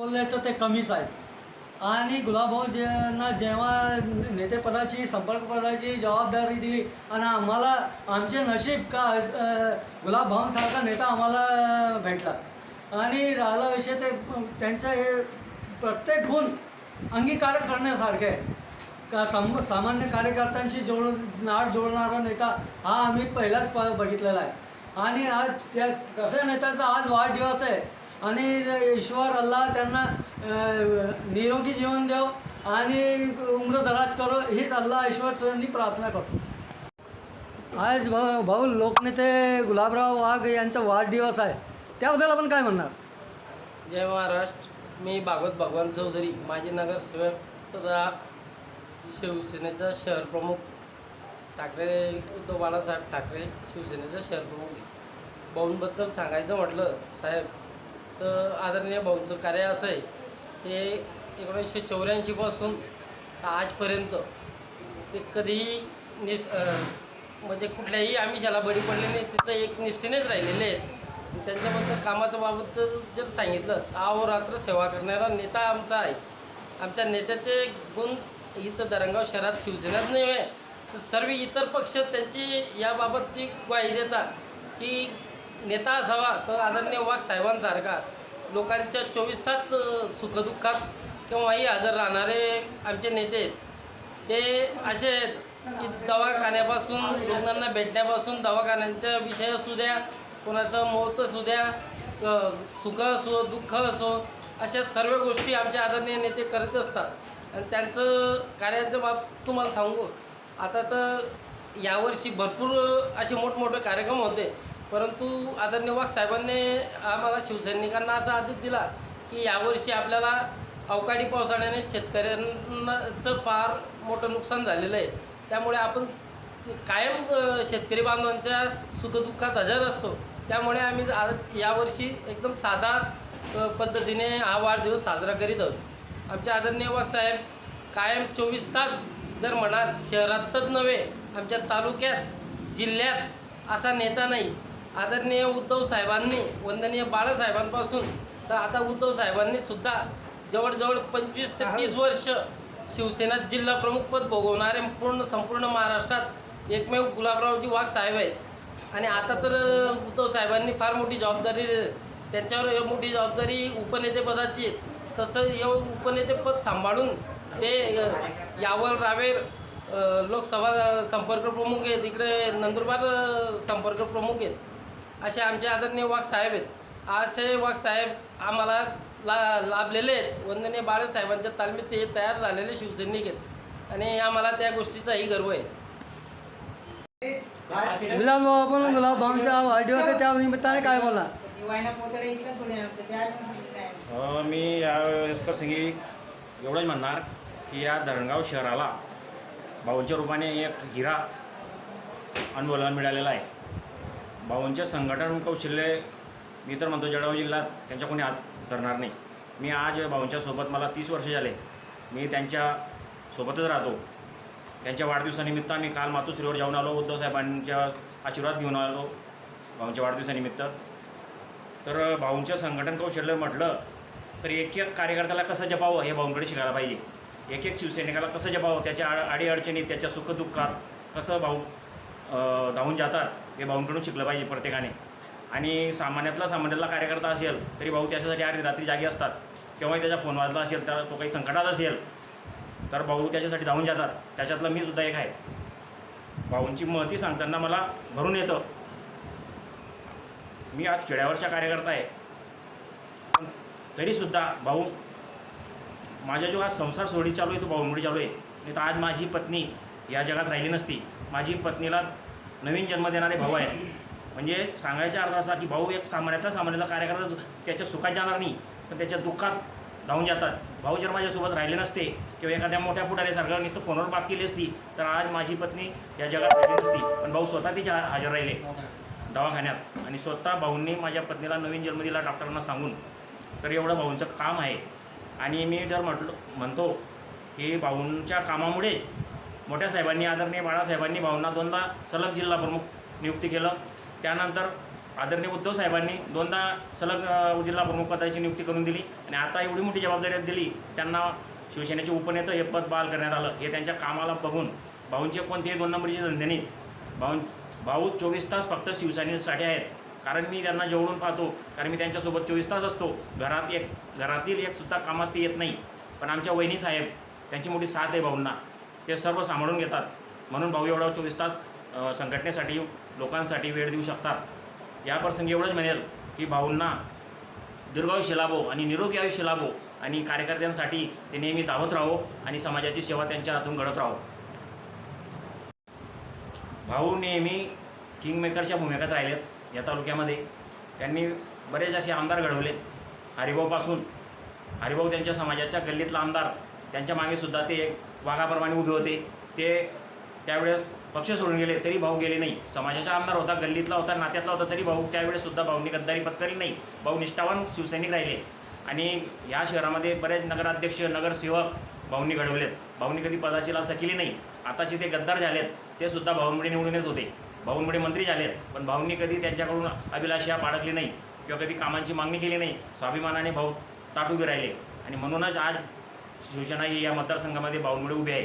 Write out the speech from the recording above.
बोलले तर ते कमीच आहेत आणि गुलाबभाऊ ज्यांना जेव्हा नेतेपदाची संपर्कपदाची जबाबदारी दिली आणि आम्हाला आमचे नशीब का गुलाबभाऊंसारखा नेता आम्हाला भेटला. आणि राहिला विषय ते त्यांचं हे प्रत्येक गुण अंगीकार करण्यासारखे. आहे का सम सामान्य कार्यकर्त्यांशी जोड नाड जोडणारा नेता हा आम्ही पहिलाच प बघितलेला आहे. आणि आज त्या कसं नेत्याचा आज वाढदिवस आहे आणि ईश्वर अल्लाह त्यांना निरोगी जीवन देव आणि उम्र दराज करो हीच अल्लाह ईश्वरचरणी प्रार्थना करतो. आज भाऊ भाऊ लोकनेते गुलाबराव वाघ यांचा वाढदिवस आहे. त्याबद्दल आपण काय म्हणणार? जय महाराष्ट्र. मी भागवत भगवान चौधरी. माजी नगरसेवक तथा शिवसेनेचा शहर प्रमुख ठाकरे उद्धव बाळासाहेब ठाकरे शिवसेनेचा शहर प्रमुख. भाऊंबद्दल सांगायचं म्हटलं साहेब तर आदरणीय भाऊंचं कार्य असं आहे ते एकोणीसशे चौऱ्याऐंशीपासून आजपर्यंत ते कधीही निष् म्हणजे कुठल्याही आमिषाला बळी पडले नाही तिथं एक निष्ठेनेच राहिलेले आहेत. आणि त्यांच्याबद्दल कामाच्या बाबत जर सांगितलं तर अहोरात्र सेवा करणारा नेता आमचा आहे. आमच्या नेत्याचे गुण इथं दरंगाव शहरात शिवसेनाच नाही आहे. तर सर्व इतर पक्ष त्यांची याबाबतची ग्वाही देतात की नेता असावा तर आदरणीय वाघ साहेबांसारखा लोकांच्या चोवीस तास सुखदुःखात केव्हाही हजर राहणारे आमचे नेते आहेत. ते असे आहेत की दवाखान्यापासून रुग्णांना भेटण्यापासून दवाखान्यांचा विषय असू द्या कोणाचं मौत असू द्या सुख असो दुःख असो अशा सर्व गोष्टी आमचे आदरणीय नेते करत असतात. आणि त्यांचं कार्याचं बाब तुम्हाला सांगू. आता तर यावर्षी भरपूर असे मोठमोठे कार्यक्रम होते. परंतु आदरणीय वाघ साहेबांनी आम्हाला शिवसैनिकांना असा आदेश दिला की यावर्षी आपल्याला अवकाळी पावसाळ्याने शेतकऱ्यांचं फार मोठं नुकसान झालेलं आहे. त्यामुळे आपण कायम शेतकरी बांधवांच्या सुखदुःखात हजर असतो. त्यामुळे आम्ही यावर्षी एकदम साधा पद्धतीने हा वाढदिवस साजरा करीत आहोत. आमच्या आदरणीय साहेब कायम चोवीस तास जर म्हणाल शहरातच नव्हे आमच्या तालुक्यात जिल्ह्यात असा नेता नाही. आदरणीय उद्धव साहेबांनी वंदनीय बाळासाहेबांपासून. तर आता उद्धव साहेबांनी सुद्धा जवळजवळ पंचवीस ते तीस वर्ष शिवसेना जिल्हा प्रमुखपद भोगवणारे पूर्ण संपूर्ण महाराष्ट्रात एकमेव गुलाबरावजी वाघ साहेब आहेत. आणि आता तर उद्धव साहेबांनी फार मोठी जबाबदारी त्यांच्यावर मोठी जबाबदारी उपनेतेपदाची तर तर एव उपनेतेपद सांभाळून ते यावर रावेर लोकसभा संपर्क प्रमुख आहेत. इकडे नंदुरबार संपर्क प्रमुख आहेत. असे आमचे आदरणीय वाघ साहेब आहेत. असे वाघ साहेब आम्हाला ला लाभलेले आहेत. वंदनीय बाळासाहेबांच्या तालमीत ते तयार झालेले शिवसैनिक आहेत. आणि आम्हाला त्या गोष्टीचाही गर्व आहे. बिलाल भाऊ आपण गुलाबभाऊंचा वाढदिवस आहे त्या निमित्ताने काय अ, मी या प्रसंगी एवढंच म्हणणार की या धरणगाव शहराला भाऊंच्या रूपाने एक हिरा अनुभवाला मिळालेला आहे. भाऊंचे संघटन कौशल्य मी तर म्हणतो जळगाव जिल्ह्यात त्यांच्या कोणी हात धरणार नाही. मी आज भाऊंच्यासोबत मला तीस वर्ष झाले. मी त्यांच्या सोबतच राहतो. त्यांच्या वाढदिवसानिमित्त मी काल मातोश्रीवर जाऊन आलो उद्धवसाहेबांच्या आशीर्वाद घेऊन आलो भाऊंच्या वाढदिवसानिमित्त. तर भाऊंचं संघटन कौशल्य म्हटलं तर एक एक कार्यकर्त्याला कसं जपावं हे भाऊंकडे शिकायला पाहिजे. एक एक शिवसैनिकाला कसं जपावं त्याच्या अड अडीअडचणीत त्याच्या सुखदुःखात कसं भाऊ धावून जातात. हे भाऊंकडून शिकलं पाहिजे प्रत्येकाने. आणि सामान्यातला सामान्यातला कार्यकर्ता असेल तरी भाऊ त्याच्यासाठी अर्धी रात्री जागी असतात. केव्हाही त्याचा फोन वाजला असेल तर तो काही संकटात असेल तर भाऊ त्याच्यासाठी धावून जातात. त्याच्यातलं मी सुद्धा एक आहे. भाऊंची महती सांगताना मला भरून येतं. मी आज खेड्यावरचा कार्यकर्ता आहे. पण तरीसुद्धा भाऊ माझा जो आज संसार सोडी चालू आहे तो भाऊंमुळे चालू आहे. नाही तर आज माझी पत्नी या जगात राहिली नसती. माझी पत्नीला नवीन जन्म देणारे भाऊ आहेत. म्हणजे सांगायचा अर्थ असा की भाऊ एक सामान्यातला सामान्यातला कार्यकर्ता त्याच्या सुखात जाणार नाही पण त्याच्या दुःखात धावून जातात. भाऊ जर माझ्यासोबत राहिले नसते किंवा एखाद्या मोठ्या पुढाऱ्यासारखं नुसतं फोनवर बात केली असती तर आज माझी पत्नी या जगात राहिली नसती. पण भाऊ स्वतः तिच्या हजर राहिले दवाखान्यात. आणि स्वतः भाऊंनी माझ्या पत्नीला नवीन जन्म दिला डॉक्टरांना सांगून. तर एवढं भाऊंचं काम आहे. आणि मी जर म्हटलं म्हणतो की भाऊंच्या कामामुळे मोठ्या साहेबांनी आदरणीय बाळासाहेबांनी भावना दोनदा सलग जिल्हा प्रमुख नियुक्ती केलं. त्यानंतर आदरणीय उद्धव साहेबांनी दोनदा सलग जिल्हा प्रमुख पदाची नियुक्ती करून दिली आणि आता एवढी मोठी जबाबदारी दिली त्यांना शिवसेनेचे उपनेतं हे पद बहाल करण्यात आलं. हे त्यांच्या कामाला बघून भाऊंचे कोणतेही दोन नंबरचे धंदे नाहीत भाऊ भाऊ चोवीस तास फक्त शिवसेनेसाठी आहेत. कारण मी त्यांना जवळून पाहतो. कारण मी त्यांच्यासोबत चोवीस तास असतो. घरात एक घरातील एक सुद्धा कामात ते येत नाही. पण आमच्या वहिनी साहेब त्यांची मोठी साथ आहे भाऊंना. ते सर्व सांभाळून घेतात. म्हणून भाऊ एवढा चोवीस तास संघटनेसाठी लोकांसाठी वेळ देऊ शकतात. या प्रसंगी एवढंच म्हणेल की भाऊंना दीर्घायुष्य लाभो आणि निरोगी आयुष्य लाभो आणि कार्यकर्त्यांसाठी ते नेहमी धावत राहो आणि समाजाची सेवा त्यांच्या हातून घडत राहो. भाऊ नेहमी किंगमेकरच्या भूमिकेत राहिलेत या तालुक्यामध्ये. त्यांनी बरेच असे आमदार घडवलेत. हरिभाऊपासून. हरिभाऊ त्यांच्या समाजाच्या गल्लीतला आमदार. त्यांच्या मागे सुद्धा ते एक वाघाप्रमाणे उभे होते. ते त्यावेळेस पक्ष सोडून गेले तरी भाऊ गेले नाही. समाजाचा आमदार होता गल्लीतला होता नात्यातला होता तरी भाऊ त्यावेळेस सुद्धा भाऊंनी गद्दारी पत्करली नाही. भाऊ निष्ठावान शिवसैनिक राहिले. आणि या शहरामध्ये बरेच नगराध्यक्ष नगरसेवक भाऊंनी घडवलेत. भाऊंनी कधी पदाची लालसा केली नाही. आताचे ते गद्दार झालेत ते सुद्धा भाऊंमुळे निवडून येत होते. भाऊंमुळे मंत्री झालेत पण भाऊंनी कधी त्यांच्याकडून अभिलाषा बाळगली नाही. किंवा कधी कामांची मागणी केली नाही. स्वाभिमानाने भाऊ ताट उभे राहिले. आणि म्हणूनच आज शिवसेना ही या मतदारसंघामध्ये बावनमुळे उभी आहे.